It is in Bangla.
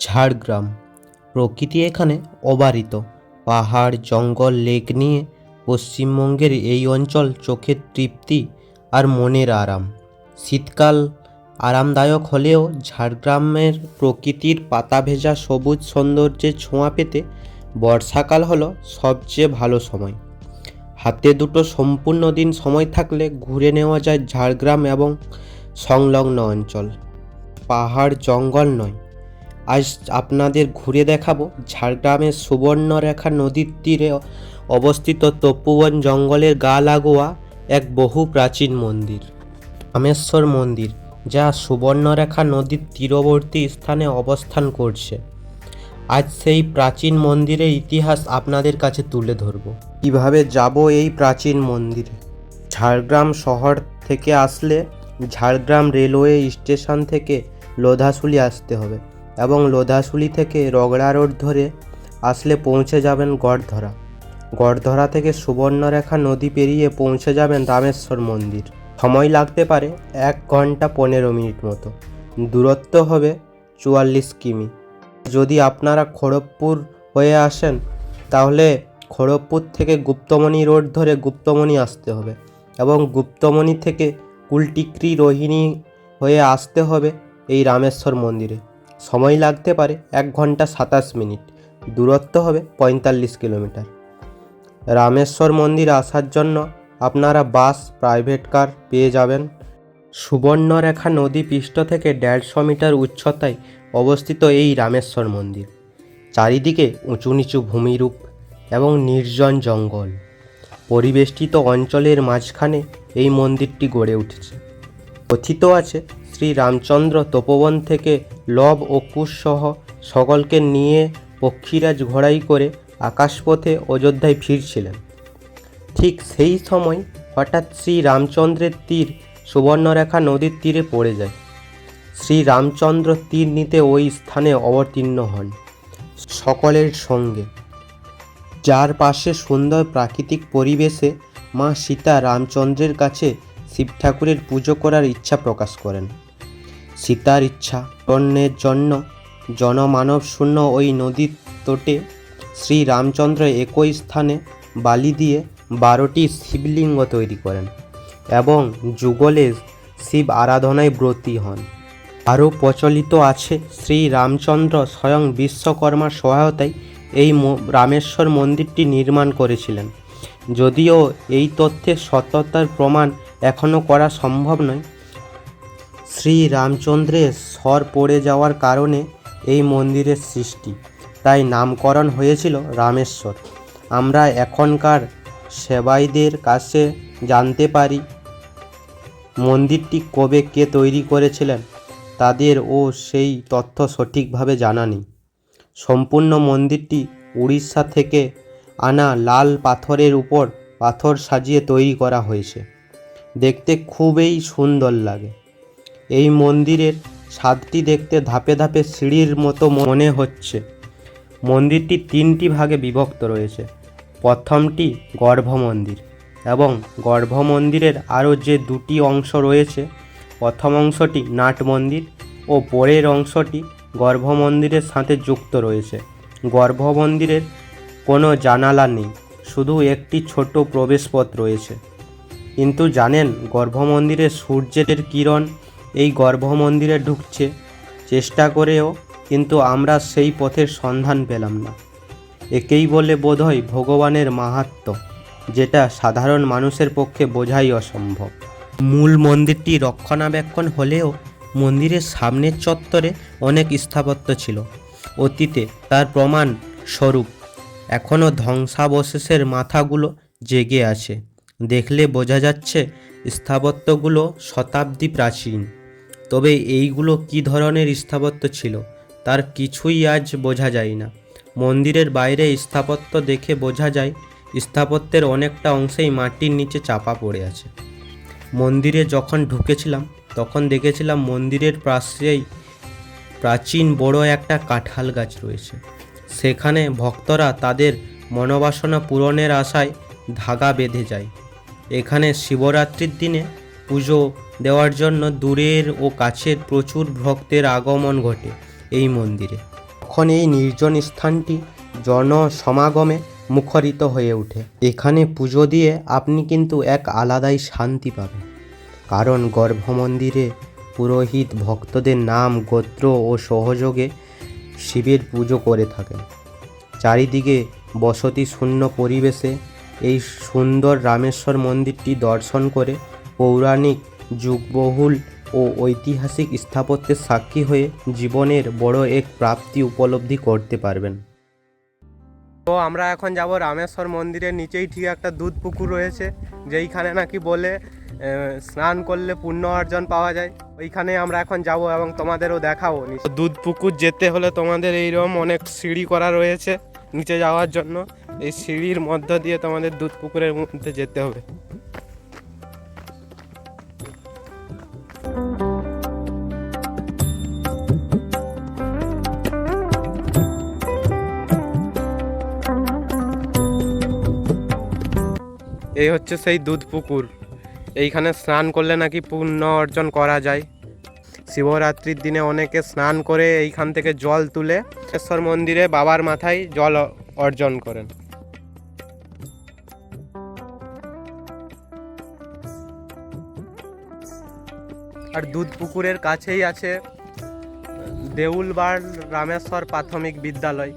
ঝাড়গ্রাম। প্রকৃতি এখানে অবারিত। পাহাড়, জঙ্গল, লেক নিয়ে পশ্চিমবঙ্গের এই অঞ্চল চোখের তৃপ্তি আর মনের আরাম। শীতকাল আরামদায়ক হলেও ঝাড়গ্রামের প্রকৃতির পাতা ভেজা সবুজ সৌন্দর্যের ছোঁয়া পেতে বর্ষাকাল হলো সবচেয়ে ভালো সময়। হাতে দুটো সম্পূর্ণ দিন সময় থাকলে ঘুরে নেওয়া যায় ঝাড়গ্রাম এবং সংলগ্ন অঞ্চল। পাহাড়, জঙ্গল নয় আজ আপনাদের ঘুরে দেখাবো ঝাড়গ্রামের সুবর্ণরেখা নদীর তীরে অবস্থিত তপোবন জঙ্গলের গা লাগোয়া এক বহু প্রাচীন মন্দির, রামেশ্বর মন্দির, যা সুবর্ণরেখা নদীর তীরবর্তী স্থানে অবস্থান করছে। আজ সেই প্রাচীন মন্দিরের ইতিহাস আপনাদের কাছে তুলে ধরব। কীভাবে যাব এই প্রাচীন মন্দিরে? ঝাড়গ্রাম শহর থেকে আসলে ঝাড়গ্রাম রেলওয়ে স্টেশন থেকে লোধাশুলি আসতে হবে। এবং লোধাশুলি থেকে রগড়া রোড ধরে আসলে পৌঁছে যাবেন গড়ধরা। গড়ধরা থেকে সুবর্ণরেখা নদী পেরিয়ে পৌঁছে যাবেন রামেশ্বর মন্দির। সময় লাগতে পারে এক ঘণ্টা পনেরো মিনিট মতো। দূরত্ব হবে চুয়াল্লিশ কিমি। যদি আপনারা খড়গপুর হয়ে আসেন, তাহলে খড়গপুর থেকে গুপ্তমণি রোড ধরে গুপ্তমণি আসতে হবে এবং গুপ্তমণি থেকে কুলটিক্রি রোহিণী হয়ে আসতে হবে এই রামেশ্বর মন্দিরে। সময় লাগতে পারে এক ঘণ্টা সাতাশ মিনিট। দূরত্ব হবে পঁয়তাল্লিশ কিলোমিটার। রামেশ্বর মন্দির আসার জন্য আপনারা বাস, প্রাইভেট কার পেয়ে যাবেন। সুবর্ণরেখা নদী পৃষ্ঠ থেকে দেড়শো মিটার উচ্চতায় অবস্থিত এই রামেশ্বর মন্দির। চারিদিকে উঁচু নিচু ভূমিরূপ এবং নির্জন জঙ্গল। পরিবেষ্টিত অঞ্চলের মাঝখানে এই মন্দিরটি গড়ে উঠেছে। কথিত আছে শ্রী রামচন্দ্র তপোবন থেকে লব ও কুশ সহ সকলকে নিয়ে পক্ষীরাজ ঘোড়াই করে আকাশপথে অযোধ্যায় ফিরছিলেন। ঠিক সেই সময় হঠাৎ শ্রী রামচন্দ্রের তীর সুবর্ণরেখা নদীর তীরে পড়ে যায়। শ্রী রামচন্দ্র তীর নিতে ওই স্থানে অবতীর্ণ হন সকলের সঙ্গে। যার পাশে সুন্দর প্রাকৃতিক পরিবেশে মা সীতা রামচন্দ্রের কাছে শিব ঠাকুরের পুজো করার ইচ্ছা প্রকাশ করেন। সীতার ইচ্ছা পূরণের জন্য জনমানব শূন্য ওই নদীর তটে শ্রী রামচন্দ্র একই স্থানে বালি দিয়ে বারোটি শিবলিঙ্গ তৈরি করেন এবং যুগলে শিব আরাধনায় ব্রতী হন। আরও প্রচলিত আছে শ্রী রামচন্দ্র স্বয়ং বিশ্বকর্মার সহায়তায় এই রামেশ্বর মন্দিরটি নির্মাণ করেছিলেন। যদিও এই তথ্যের সত্যতার প্রমাণ এখনও করা সম্ভব নয় শ্রী রামচন্দ্রের স্বর পড়ে যাওয়ার কারণে এই মন্দিরের সৃষ্টি। তাই নামকরণ হয়েছিল রামেশ্বর। আমরা এখনকার সেবাইদের কাছে জানতে পারি, মন্দিরটি কবে কে তৈরি করেছিলেন, তাদের ও সেই তথ্য সঠিকভাবে জানা নেই। সম্পূর্ণ মন্দিরটি উড়িষ্যা থেকে আনা লাল পাথরের উপর পাথর সাজিয়ে তৈরি করা হয়েছে। দেখতে খুবই সুন্দর লাগে। এই মন্দিরের ছাদটি দেখতে ধাপে ধাপে সিঁড়ির মতো মনে হচ্ছে। মন্দিরটি তিনটি ভাগে বিভক্ত রয়েছে। প্রথমটি গর্ভ মন্দির এবং গর্ভ মন্দিরের আরও যে দুটি অংশ রয়েছে, প্রথম অংশটি নাট মন্দির ও পরের অংশটি গর্ভ মন্দিরের সাথে যুক্ত রয়েছে। গর্ভ মন্দিরের কোনো জানালা নেই, শুধু একটি ছোট প্রবেশপথ রয়েছে। কিন্তু জানেন গর্ভ মন্দিরে সূর্যের কিরণ এই গর্ভ মন্দিরে ঢুকছে। চেষ্টা করেও কিন্তু আমরা সেই পথের সন্ধান পেলাম না। একেই বলে বোধহয় ভগবানের মাহাত্ম্য যেটা সাধারণ মানুষের পক্ষে বোঝাই অসম্ভব। মূল মন্দিরটি রক্ষণাবেক্ষণ হলেও মন্দিরের সামনের চত্বরে অনেক স্থাপত্য ছিল। অতীতে তার প্রমাণ স্বরূপ, এখনও ধ্বংসাবশেষের মাথাগুলো জেগে আছে। দেখলে বোঝা যাচ্ছে স্থাপত্যগুলো শতাব্দী প্রাচীন। তবে এইগুলো কী ধরনের স্থাপত্য ছিল, তার কিছুই আজ বোঝা যায় না। মন্দিরের বাইরে স্থাপত্য দেখে বোঝা যায়, স্থাপত্যের অনেকটা অংশেই মাটির নিচে চাপা পড়ে আছে। মন্দিরে যখন ঢুকেছিলাম, তখন দেখেছিলাম মন্দিরের পাশেই প্রাচীন বড় একটা কাঁঠাল গাছ রয়েছে। সেখানে ভক্তরা তাদের মনোবাসনা পূরণের আশায় ধাগা বেঁধে যায়। এখানে শিবরাত্রির দিনে পুজো দেওয়ার জন্য দূরের ও কাছের প্রচুর ভক্তের আগমন ঘটে এই মন্দিরে। তখন এই নির্জন স্থানটি জনসমাগমে মুখরিত হয়ে ওঠে। এখানে পুজো দিয়ে আপনি কিন্তু এক আলাদাই শান্তি পাবেন। কারণ গর্ভমন্দিরে পুরোহিত ভক্তদের নাম, গোত্র ও সহযোগে শিবের পুজো করে থাকেন। চারিদিকে বসতি শূন্য পরিবেশে এই সুন্দর রামেশ্বর মন্দিরটি দর্শন করে পৌরাণিক যুগবহুল ও ঐতিহাসিক স্থাপত্যের সাক্ষী হয়ে জীবনের বড় এক প্রাপ্তি উপলব্ধি করতে পারবেন। তো আমরা এখন যাব রামেশ্বর মন্দিরের নিচেই ঠিক একটা দুধ পুকুর রয়েছে যেইখানে নাকি বলে স্নান করলে পুণ্য অর্জন পাওয়া যায়। ওইখানে আমরা এখন যাব এবং তোমাদেরও দেখাবো। দুধ পুকুর যেতে হলে তোমাদের এইরকম অনেক সিঁড়ি করা রয়েছে নিচে যাওয়ার জন্য। এই সিঁড়ির মধ্য দিয়ে তোমাদের দুধ পুকুরের মধ্যে যেতে হবে। এই হচ্ছে সেই দুধ পুকুর। এইখানে স্নান করলে নাকি পুণ্য অর্জন করা যায়। শিবরাত্রির দিনে অনেকে স্নান করে এইখান থেকে জল তুলে ঈশ্বর মন্দিরে বাবার মাথায় জল অর্জন করেন। আর দুধ পুকুরের কাছেই আছে দেউলবাড় রামেশ্বর প্রাথমিক বিদ্যালয়।